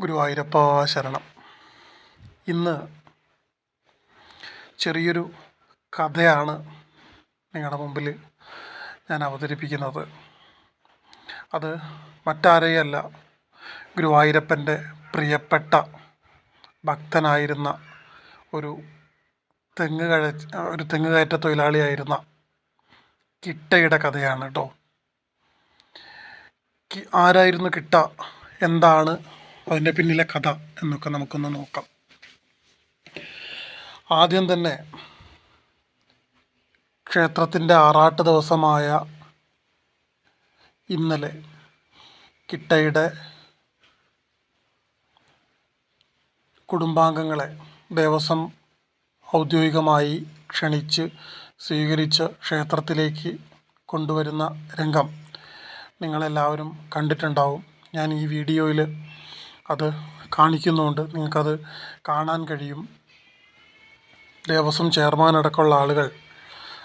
ഗുരുവായൂരപ്പ ശരണം. ഇന്ന് ചെറിയൊരു കഥയാണ് നിങ്ങളുടെ മുമ്പിൽ ഞാൻ അവതരിപ്പിക്കുന്നത്. അത് മറ്റാരെയല്ല ഗുരുവായൂരപ്പന്റെ പ്രിയപ്പെട്ട ഭക്തനായിരുന്ന ഒരു തെങ്ങ് കഴ ഒരു തെങ്ങ് കയറ്റ തൊഴിലാളിയായിരുന്ന കിട്ടയുടെ കഥയാണ് കേട്ടോ ആരായിരുന്നു കിട്ട? എന്താണ് അതിന്റെ പിന്നിലെ കഥ എന്നൊക്കെ നമുക്കൊന്ന് നോക്കാം. ആദ്യം തന്നെ ക്ഷേത്രത്തിന്റെ ആറാട്ട് ദിവസമായ ഇന്നലെ കിട്ടയുടെ കുടുംബാംഗങ്ങളെ ദേവസ്വം ഔദ്യോഗികമായി ക്ഷണിച്ച് സ്വീകരിച്ച് ക്ഷേത്രത്തിലേക്ക് കൊണ്ടുവരുന്ന രംഗം നിങ്ങളെല്ലാവരും കണ്ടിട്ടുണ്ടാവും. ഞാൻ ഈ വീഡിയോയിൽ അത് കാണിക്കുന്നുണ്ട് നിങ്ങൾക്കത് കാണാൻ കഴിയും. ദേവസ്വം ചെയർമാൻ അടക്കമുള്ള ആളുകൾ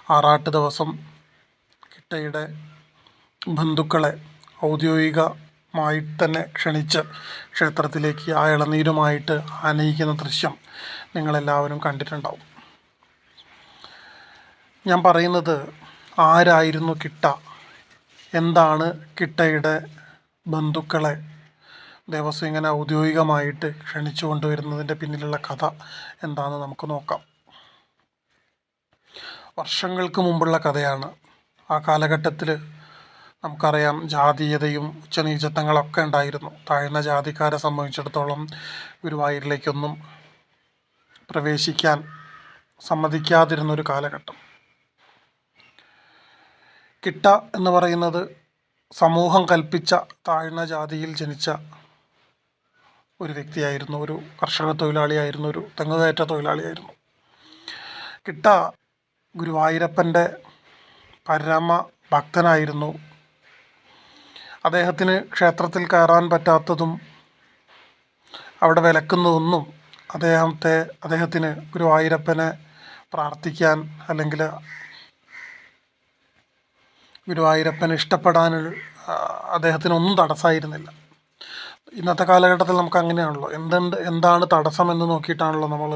ആറാട്ട് ദിവസം കിട്ടയുടെ ബന്ധുക്കളെ ഔദ്യോഗികമായി തന്നെ ക്ഷണിച്ച് ക്ഷേത്രത്തിലേക്ക് ആ ഇളനീരുമായിട്ട് ആനയിക്കുന്ന ദൃശ്യം നിങ്ങളെല്ലാവരും കണ്ടിട്ടുണ്ടാവും. ഞാൻ പറയുന്നത് ആരായിരുന്നു കിട്ട? എന്താണ് കിട്ടയുടെ ബന്ധുക്കളെ ദേവസ്വം ഇങ്ങനെ ഔദ്യോഗികമായിട്ട് ക്ഷണിച്ചു കൊണ്ടുവരുന്നതിന്റെ പിന്നിലുള്ള കഥ എന്താണെന്ന് നമുക്ക് നോക്കാം. വർഷങ്ങൾക്ക് മുമ്പുള്ള കഥയാണ്. ആ കാലഘട്ടത്തിൽ നമുക്കറിയാം ജാതീയതയും ഉച്ചനീചത്വങ്ങളൊക്കെ ഉണ്ടായിരുന്നു. താഴ്ന്ന ജാതിക്കാരെ സംബന്ധിച്ചിടത്തോളം ഗുരുവായൂരിലേക്കൊന്നും പ്രവേശിക്കാൻ സമ്മതിക്കാതിരുന്നൊരു കാലഘട്ടം. കിട്ട എന്ന് പറയുന്നത് സമൂഹം കൽപ്പിച്ച താഴ്ന്ന ജാതിയിൽ ജനിച്ച ഒരു വ്യക്തിയായിരുന്നു ഒരു കർഷക തൊഴിലാളിയായിരുന്നു ഒരു തെങ്ങുകയറ്റ തൊഴിലാളിയായിരുന്നു. കിട്ട ഗുരുവായൂരപ്പന്റെ പരമ ഭക്തനായിരുന്നു. അദ്ദേഹത്തിന് ക്ഷേത്രത്തിൽ കയറാൻ പറ്റാത്തതും അവിടെ വിലക്കുന്നതൊന്നും അദ്ദേഹത്തെ അദ്ദേഹത്തിന് ഗുരുവായൂരപ്പനെ പ്രാർത്ഥിക്കാൻ അല്ലെങ്കിൽ ഗുരുവായൂരപ്പനെ ഇഷ്ടപ്പെടാൻ അദ്ദേഹത്തിനൊന്നും തടസ്സമായിരുന്നില്ല. ഇന്നത്തെ കാലഘട്ടത്തിൽ നമുക്ക് അങ്ങനെയാണല്ലോ. എന്തുണ്ട് എന്താണ് തടസ്സം എന്ന് നോക്കിയിട്ടാണല്ലോ നമ്മൾ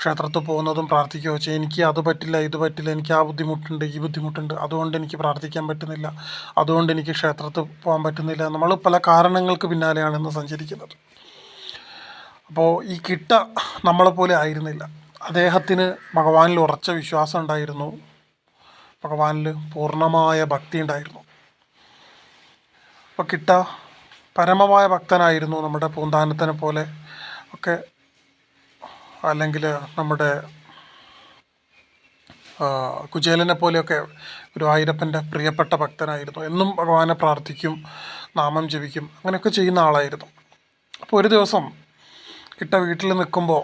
ക്ഷേത്രത്തിൽ പോകുന്നതും പ്രാർത്ഥിക്കുകയോ ചെയ്യുക എനിക്ക് അത് പറ്റില്ല ഇത് പറ്റില്ല എനിക്ക് ആ ബുദ്ധിമുട്ടുണ്ട് ഈ ബുദ്ധിമുട്ടുണ്ട്. അതുകൊണ്ട് എനിക്ക് പ്രാർത്ഥിക്കാൻ പറ്റുന്നില്ല. അതുകൊണ്ട് എനിക്ക് ക്ഷേത്രത്തിൽ പോകാൻ പറ്റുന്നില്ല. നമ്മൾ പല കാരണങ്ങൾക്ക് പിന്നാലെയാണ് ഇന്ന് സഞ്ചരിക്കുന്നത്. അപ്പോൾ ഈ കിട്ട നമ്മളെപ്പോലെ ആയിരുന്നില്ല. അദ്ദേഹത്തിന് ഭഗവാനിൽ ഉറച്ച വിശ്വാസം ഉണ്ടായിരുന്നു. ഭഗവാനിൽ പൂർണമായ ഭക്തി ഉണ്ടായിരുന്നു. അപ്പോൾ കിട്ട പരമമായ ഭക്തനായിരുന്നു നമ്മുടെ പൂന്താനത്തിനെ പോലെ. ഒക്കെ അല്ലെങ്കിൽ നമ്മുടെ കുചേലനെ പോലെയൊക്കെ ഗുരുവായൂരപ്പന്റെ പ്രിയപ്പെട്ട ഭക്തനായിരുന്നു. എന്നും ഭഗവാനെ പ്രാർത്ഥിക്കും നാമം ജപിക്കും അങ്ങനെയൊക്കെ ചെയ്യുന്ന ആളായിരുന്നു. അപ്പോൾ ഒരു ദിവസം കിട്ട വീട്ടിൽ നിൽക്കുമ്പോൾ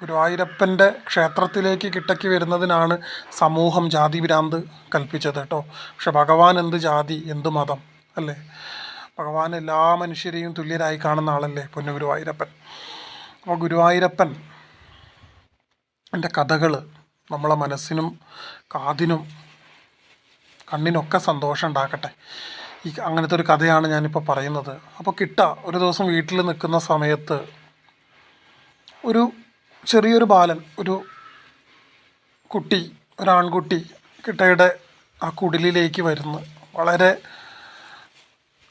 ഗുരുവായൂരപ്പന്റെ ക്ഷേത്രത്തിലേക്ക് കിട്ടയ്ക്ക് വരുന്നതിനാണ് സമൂഹം ജാതി ഭ്രാന്ത് കൽപ്പിച്ചത് കേട്ടോ. പക്ഷെ ഭഗവാൻ എന്ത് ജാതി എന്ത് മതം അല്ലേ? ഭഗവാൻ എല്ലാ മനുഷ്യരെയും തുല്യരായി കാണുന്ന ആളല്ലേ? പൊന്നു ഗുരുവായൂരപ്പൻ. അപ്പോൾ ഗുരുവായൂരപ്പൻ എന്റെ കഥകൾ നമ്മളെ മനസ്സിനും കാതിനും കണ്ണിനൊക്കെ സന്തോഷം ഉണ്ടാക്കട്ടെ. ഈ അങ്ങനത്തെ ഒരു കഥയാണ് ഞാനിപ്പോൾ പറയുന്നത്. അപ്പോൾ കിട്ട ഒരു ദിവസം വീട്ടിൽ നിൽക്കുന്ന സമയത്ത് ഒരു ചെറിയൊരു ബാലൻ ഒരു കുട്ടി ഒരാൺകുട്ടി കിട്ടയുടെ ആ കുടിലിലേക്ക് വരുന്നു. വളരെ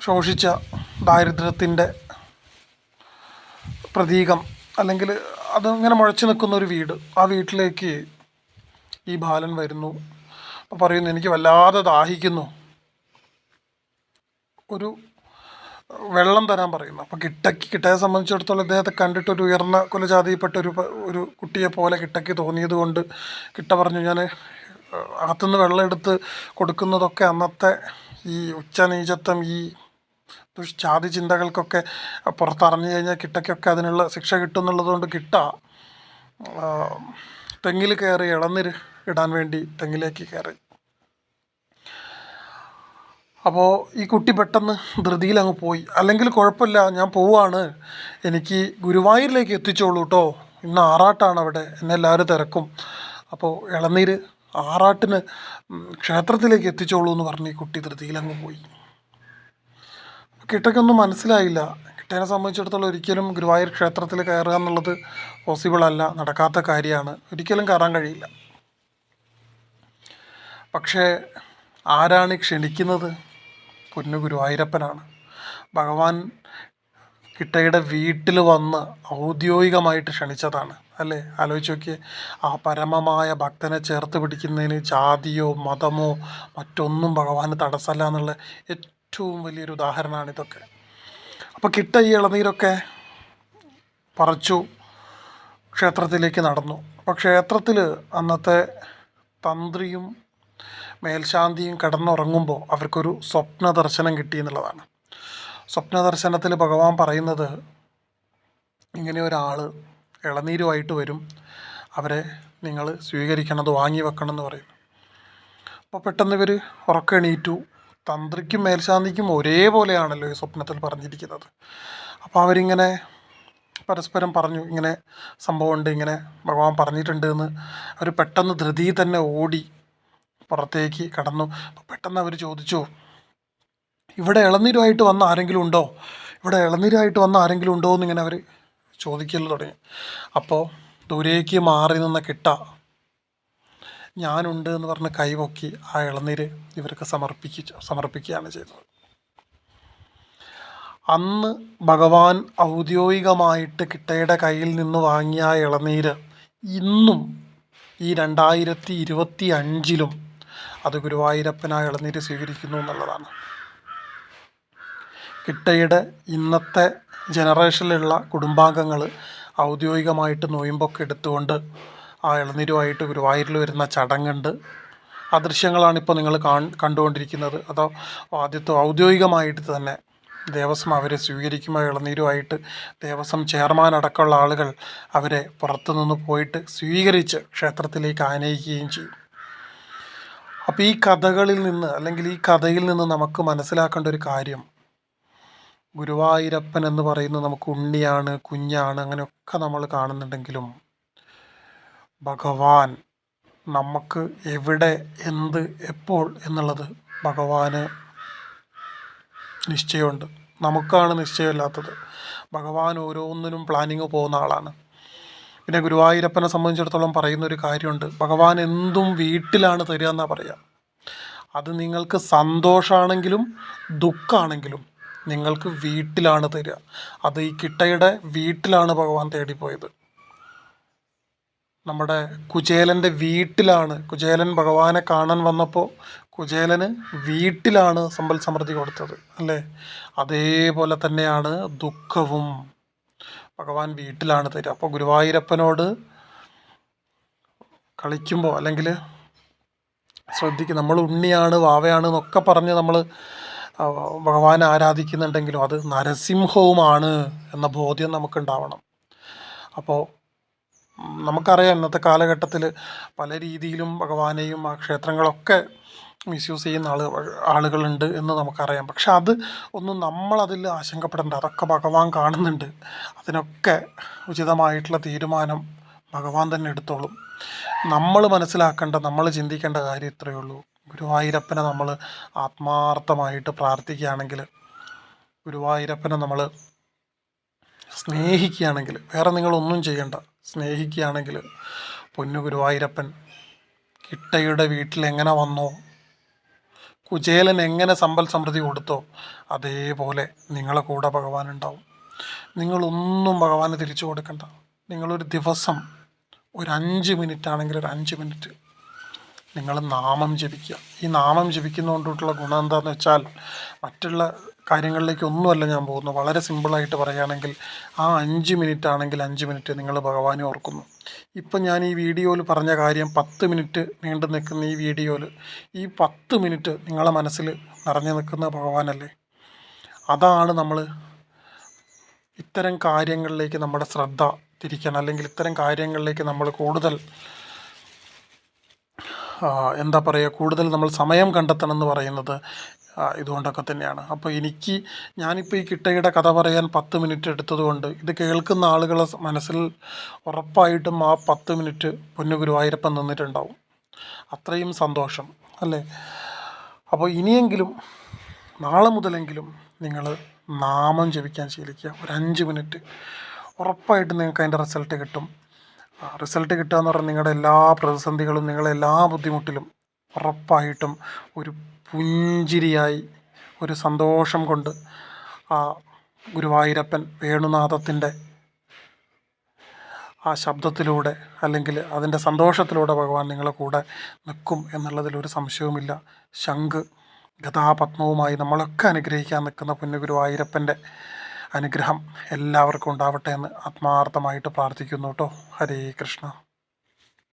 ശോഷിച്ച ദാരിദ്ര്യത്തിന്റെ പ്രതീകം അല്ലെങ്കിൽ അതിങ്ങനെ മുഴച്ചു നിൽക്കുന്ന ഒരു വീട്. ആ വീട്ടിലേക്ക് ഈ ബാലൻ വരുന്നു. അപ്പോൾ പറയുന്നു എനിക്ക് വല്ലാതെ ദാഹിക്കുന്നു. ഒരു വെള്ളം തരാൻ പറയുന്നു. അപ്പോൾ കിട്ടക്ക് കിട്ടയെ സംബന്ധിച്ചിടത്തോളം ഇദ്ദേഹത്തെ കണ്ടിട്ട് ഒരു ഉയർന്ന കുലജാതിയിൽപ്പെട്ട ഒരു ഒരു കുട്ടിയെ പോലെ കിട്ടയ്ക്ക് തോന്നിയത് കൊണ്ട് കിട്ട പറഞ്ഞു ഞാൻ അകത്തുനിന്ന് വെള്ളം എടുത്ത് കൊടുക്കുന്നതൊക്കെ അന്നത്തെ ഈ ഉച്ചനീചത്വം ഈ ദുഷ്ജാതി ചിന്തകൾക്കൊക്കെ പുറത്തറിഞ്ഞു കഴിഞ്ഞാൽ കിട്ടയ്ക്കൊക്കെ അതിനുള്ള ശിക്ഷ കിട്ടും എന്നുള്ളതുകൊണ്ട് കിട്ട. തെങ്ങിൽ കയറി ഇളന്നിര് ഇടാൻ വേണ്ടി തെങ്ങിലേക്ക് കയറി. അപ്പോൾ ഈ കുട്ടി പെട്ടെന്ന് ധൃതിയിൽ അങ്ങ് പോയി. അല്ലെങ്കിൽ കുഴപ്പമില്ല ഞാൻ പോവാണ്. എനിക്ക് ഗുരുവായൂരിലേക്ക് എത്തിച്ചോളൂ കേട്ടോ ഇന്ന് ആറാട്ടാണ് അവിടെ. എന്നെ എല്ലാവരും തിരക്കും. അപ്പോൾ ഇളനീര് ആറാട്ടിന് ക്ഷേത്രത്തിലേക്ക് എത്തിച്ചോളൂ എന്ന് പറഞ്ഞ് ഈ കുട്ടി ധൃതിയിൽ അങ്ങ് പോയി. കിട്ടയ്ക്കൊന്നും മനസ്സിലായില്ല. കിട്ടേനെ സംബന്ധിച്ചിടത്തോളം ഒരിക്കലും ഗുരുവായൂർ ക്ഷേത്രത്തിൽ കയറുക എന്നുള്ളത് പോസിബിൾ അല്ല. നടക്കാത്ത കാര്യമാണ്. ഒരിക്കലും കയറാൻ കഴിയില്ല. പക്ഷേ ആരാണ് ക്ഷണിക്കുന്നത്? പൊന്നു ഗുരുവായൂരപ്പനാണ്. ഭഗവാൻ കിട്ടയുടെ വീട്ടിൽ വന്ന് ഔദ്യോഗികമായിട്ട് ക്ഷണിച്ചതാണ്. അല്ലേ? ആലോചിച്ച് നോക്കിയേ. ആ പരമമായ ഭക്തനെ ചേർത്ത് പിടിക്കുന്നതിന് ജാതിയോ മതമോ മറ്റൊന്നും ഭഗവാന് തടസ്സമല്ല എന്നുള്ള ഏറ്റവും വലിയൊരു ഉദാഹരണമാണ് ഇതൊക്കെ. അപ്പോൾ കിട്ട ഈ ഇളനീരൊക്കെ പറിച്ചു ക്ഷേത്രത്തിലേക്ക് നടന്നു. അപ്പോൾ ക്ഷേത്രത്തിൽ അന്നത്തെ തന്ത്രിയും മേൽശാന്തിയും കിടന്നുറങ്ങുമ്പോൾ അവർക്കൊരു സ്വപ്ന ദർശനം കിട്ടി എന്നുള്ളതാണ്. സ്വപ്ന ദർശനത്തിൽ ഭഗവാൻ പറയുന്നത് ഇങ്ങനെ ഒരാൾ ഇളനീരുമായിട്ട് വരും. അവരെ നിങ്ങൾ സ്വീകരിക്കണം അത് വാങ്ങി വെക്കണം എന്ന് പറയും അപ്പോൾ പെട്ടെന്ന് ഇവർ ഉറക്കെണീറ്റു. തന്ത്രിക്കും മേൽശാന്തിക്കും ഒരേപോലെയാണല്ലോ ഈ സ്വപ്നത്തിൽ പറഞ്ഞിരിക്കുന്നത്. അപ്പോൾ അവരിങ്ങനെ പരസ്പരം പറഞ്ഞു ഇങ്ങനെ സംഭവമുണ്ട് ഇങ്ങനെ ഭഗവാൻ പറഞ്ഞിട്ടുണ്ട് എന്ന് അവർ പെട്ടെന്ന് ധൃതി തന്നെ ഓടി പുറത്തേക്ക് കടന്നു. അപ്പോൾ പെട്ടെന്ന് അവർ ചോദിച്ചു ഇവിടെ ഇളനീരുമായിട്ട് വന്ന ആരെങ്കിലും ഉണ്ടോ? ഇവിടെ ഇളനീരുമായിട്ട് വന്ന ആരെങ്കിലും ഉണ്ടോ? എന്നിങ്ങനെ അവർ ചോദിക്കൽ തുടങ്ങി. അപ്പോൾ ദൂരേക്ക് മാറി നിന്ന കിട്ട ഞാനുണ്ട് എന്ന് പറഞ്ഞ് കൈപൊക്കി ആ ഇളനീര് ഇവർക്ക് സമർപ്പിക്കുക സമർപ്പിക്കുകയാണ് ചെയ്തത്. അന്ന് ഭഗവാൻ ഔദ്യോഗികമായിട്ട് കിട്ടയുടെ കയ്യിൽ നിന്ന് വാങ്ങിയ ആ ഇളനീര് ഇന്നും ഈ രണ്ടായിരത്തി ഇരുപത്തി അഞ്ചിലും അത് ഗുരുവായൂരപ്പൻ ആ ഇളനീര് സ്വീകരിക്കുന്നു എന്നുള്ളതാണ്. കിട്ടയുടെ ഇന്നത്തെ ജനറേഷനിലുള്ള കുടുംബാംഗങ്ങൾ ഔദ്യോഗികമായിട്ട് നോയമ്പൊക്കെ എടുത്തുകൊണ്ട് ആ ഇളനീരുമായിട്ട് ഗുരുവായൂരിൽ വരുന്ന ചടങ്ങുണ്ട് ആ ദൃശ്യങ്ങളാണ് ഇപ്പോൾ നിങ്ങൾ കണ്ടുകൊണ്ടിരിക്കുന്നത്. അതോ ആദ്യത്തെ ഔദ്യോഗികമായിട്ട് തന്നെ ദേവസ്വം അവരെ സ്വീകരിക്കുമ്പോൾ ഇളനീരുമായിട്ട് ദേവസ്വം ചെയർമാൻ അടക്കമുള്ള ആളുകൾ അവരെ പുറത്തുനിന്ന് പോയിട്ട് സ്വീകരിച്ച് ക്ഷേത്രത്തിലേക്ക് ആനയിക്കുകയും ചെയ്യും. അപ്പോൾ ഈ കഥകളിൽ നിന്ന് അല്ലെങ്കിൽ ഈ കഥയിൽ നിന്ന് നമുക്ക് മനസ്സിലാക്കേണ്ട ഒരു കാര്യം ഗുരുവായൂരപ്പൻ എന്ന് പറയുന്നത് നമുക്ക് ഉണ്ണിയാണ് കുഞ്ഞാണ് അങ്ങനെയൊക്കെ നമ്മൾ കാണുന്നുണ്ടെങ്കിലും ഭഗവാൻ നമുക്ക് എവിടെ എന്ത് എപ്പോൾ എന്നുള്ളത് ഭഗവാന് നിശ്ചയമുണ്ട്. നമുക്കാണ് നിശ്ചയമില്ലാത്തത്. ഭഗവാൻ ഓരോന്നിനും പ്ലാനിങ് പോകുന്ന ആളാണ്. പിന്നെ ഗുരുവായൂരപ്പനെ സംബന്ധിച്ചിടത്തോളം പറയുന്ന ഒരു കാര്യമുണ്ട്. ഭഗവാൻ എന്തും വീട്ടിലാണ് തരിക എന്നാണ് പറയുക അത് നിങ്ങൾക്ക് സന്തോഷമാണെങ്കിലും ദുഃഖമാണെങ്കിലും നിങ്ങൾക്ക് വീട്ടിലാണ് തരിക. അത് ഈ കിട്ടയുടെ വീട്ടിലാണ് ഭഗവാൻ തേടിപ്പോയത്. നമ്മുടെ കുചേലന്റെ വീട്ടിലാണ്. കുചേലൻ ഭഗവാനെ കാണാൻ വന്നപ്പോൾ കുചേലന് വീട്ടിലാണ് സമ്പൽ സമൃദ്ധി കൊടുത്തത് അല്ലേ? അതേപോലെ തന്നെയാണ് ദുഃഖവും. ഭഗവാൻ വീട്ടിലാണ് തരിക. അപ്പോൾ ഗുരുവായൂരപ്പനോട് കളിക്കുമ്പോൾ അല്ലെങ്കിൽ ശ്രദ്ധിക്കും നമ്മൾ ഉണ്ണിയാണ് വാവയാണ് എന്നൊക്കെ പറഞ്ഞ് നമ്മൾ ഭഗവാനെ ആരാധിക്കുന്നുണ്ടെങ്കിലും അത് നരസിംഹവുമാണ് എന്ന ബോധ്യം നമുക്കുണ്ടാവണം. അപ്പോൾ നമുക്കറിയാം ഇന്നത്തെ കാലഘട്ടത്തിൽ പല രീതിയിലും ഭഗവാനെയും ആ ക്ഷേത്രങ്ങളൊക്കെ മിസ്യൂസ് ചെയ്യുന്ന ആൾ ആളുകളുണ്ട് എന്ന് നമുക്കറിയാം. പക്ഷെ അത് ഒന്നും നമ്മളതിൽ ആശങ്കപ്പെടേണ്ട. അതൊക്കെ ഭഗവാൻ കാണുന്നുണ്ട്. അതിനൊക്കെ ഉചിതമായിട്ടുള്ള തീരുമാനം ഭഗവാൻ തന്നെ എടുത്തോളും. നമ്മൾ മനസ്സിലാക്കേണ്ട നമ്മൾ ചിന്തിക്കേണ്ട കാര്യം ഇത്രയേ ഉള്ളൂ. ഗുരുവായൂരപ്പനെ നമ്മൾ ആത്മാർത്ഥമായിട്ട് പ്രാർത്ഥിക്കുകയാണെങ്കിൽ ഗുരുവായൂരപ്പനെ നമ്മൾ സ്നേഹിക്കുകയാണെങ്കിൽ വേറെ നിങ്ങളൊന്നും ചെയ്യണ്ട. സ്നേഹിക്കുകയാണെങ്കിൽ പൊന്നു ഗുരുവായൂരപ്പൻ കിട്ടയുടെ വീട്ടിൽ എങ്ങനെ വന്നോ കുചേലൻ എങ്ങനെ സമ്പൽ സമൃദ്ധി കൊടുത്തോ അതേപോലെ നിങ്ങളെ കൂടെ ഭഗവാൻ ഉണ്ടാവും. നിങ്ങളൊന്നും ഭഗവാന് തിരിച്ചു കൊടുക്കണ്ട. നിങ്ങളൊരു ദിവസം ഒരു അഞ്ച് മിനിറ്റ് ആണെങ്കിൽ ഒരു അഞ്ച് മിനിറ്റ് നിങ്ങൾ നാമം ജപിക്കുക. ഈ നാമം ജപിക്കുന്നതുകൊണ്ടുള്ള ഗുണം എന്താണെന്ന് വെച്ചാൽ മറ്റുള്ള കാര്യങ്ങളിലേക്ക് ഒന്നുമല്ല ഞാൻ പോകുന്നു വളരെ സിമ്പിളായിട്ട് പറയുകയാണെങ്കിൽ ആ അഞ്ച് മിനിറ്റ് ആണെങ്കിൽ അഞ്ച് മിനിറ്റ് നിങ്ങൾ ഭഗവാനെ ഓർക്കുന്നു. ഇപ്പം ഞാൻ ഈ വീഡിയോയിൽ പറഞ്ഞ കാര്യം പത്ത് മിനിറ്റ് നീണ്ടു നിൽക്കുന്ന ഈ വീഡിയോയിൽ ഈ പത്ത് മിനിറ്റ് നിങ്ങളെ മനസ്സിൽ നിറഞ്ഞു നിൽക്കുന്ന ഭഗവാനല്ലേ? അതാണ് നമ്മൾ ഇത്തരം കാര്യങ്ങളിലേക്ക് നമ്മുടെ ശ്രദ്ധ തിരിക്കണം അല്ലെങ്കിൽ ഇത്തരം കാര്യങ്ങളിലേക്ക് നമ്മൾ കൂടുതൽ എന്താ പറയുക കൂടുതൽ നമ്മൾ സമയം കണ്ടെത്തണം എന്ന് പറയുന്നത് ഇതുകൊണ്ടൊക്കെ തന്നെയാണ്. അപ്പോൾ എനിക്ക് ഞാനിപ്പോൾ ഈ കിട്ടയുടെ കഥ പറയാൻ പത്ത് മിനിറ്റ് എടുത്തതുകൊണ്ട് ഇത് കേൾക്കുന്ന ആളുകളെ മനസ്സിൽ ഉറപ്പായിട്ടും ആ പത്ത് മിനിറ്റ് പൊന്നു ഗുരുവായൂരപ്പൻ നിന്നിട്ടുണ്ടാവും. അത്രയും സന്തോഷം അല്ലേ? അപ്പോൾ ഇനിയെങ്കിലും നാളെ മുതലെങ്കിലും നിങ്ങൾ നാമം ജപിക്കാൻ ശീലിക്കുക. ഒരു അഞ്ച് മിനിറ്റ് ഉറപ്പായിട്ടും നിങ്ങൾക്ക് അതിന്റെ റിസൾട്ട് കിട്ടും. റിസൾട്ട് കിട്ടുക എന്ന് പറഞ്ഞാൽ നിങ്ങളുടെ എല്ലാ പ്രതിസന്ധികളും നിങ്ങളുടെ എല്ലാ ബുദ്ധിമുട്ടിലും ഉറപ്പായിട്ടും ഒരു പുഞ്ചിരിയായി ഒരു സന്തോഷം കൊണ്ട് ആ ഗുരുവായൂരപ്പൻ വേണുനാഥത്തിന്റെ ആ ശബ്ദത്തിലൂടെ അല്ലെങ്കിൽ അതിന്റെ സന്തോഷത്തിലൂടെ ഭഗവാൻ നിങ്ങളെ കൂടെ നിൽക്കും എന്നുള്ളതിൽ ഒരു സംശയവുമില്ല. ശംഖ് ഗതാപത്മവുമായി നമ്മളൊക്കെ അനുഗ്രഹിക്കാൻ നിൽക്കുന്ന പുണ്യ ഗുരുവായൂരപ്പന്റെ അനുഗ്രഹം എല്ലാവർക്കും ഉണ്ടാവട്ടെ എന്ന് ആത്മാർത്ഥമായിട്ട് പ്രാർത്ഥിക്കുന്നു കേട്ടോ. ഹരേ കൃഷ്ണ.